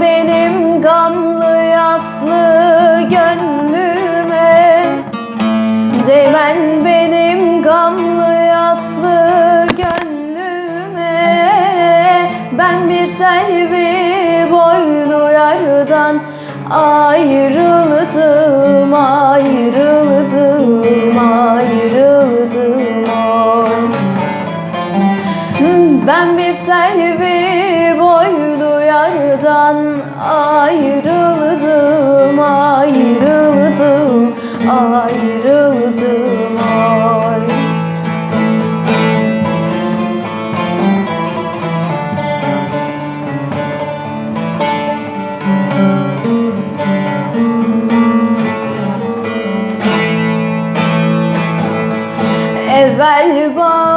benim gamlı yaslı gönlüme Değmen benim gamlı yaslı gönlüme Ben bir selvi boylu yardan ayrıldım ayrıldım ayrıldım. Ben bir selvi boylu yardan ayrıldım, ayrıldım, ayrıldım ay. Evvel baban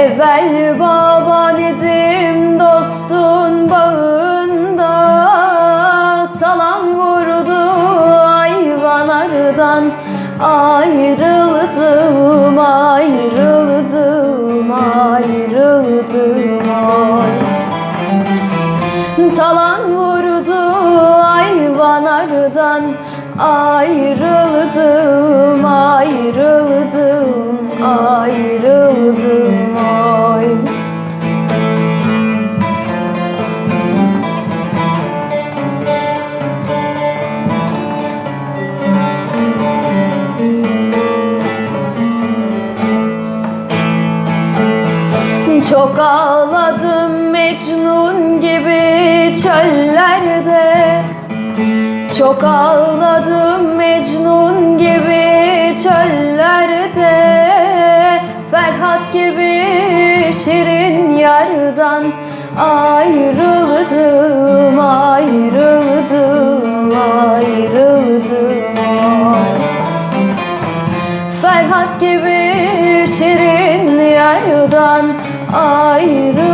Evvel baban idim dostun bağında Talan vurdu hayvanlardan Ayrıldım, ayrıldım, ayrıldım ay. Talan vurdu hayvanlardan Ayrıldım, Çok ağladım Mecnun gibi çöllerde Çok ağladım Mecnun gibi çöllerde Ferhat gibi şirin yardan Ayrıldım, ayrıldım, ayrıldım ay. Ferhat gibi şirin yardan ayrı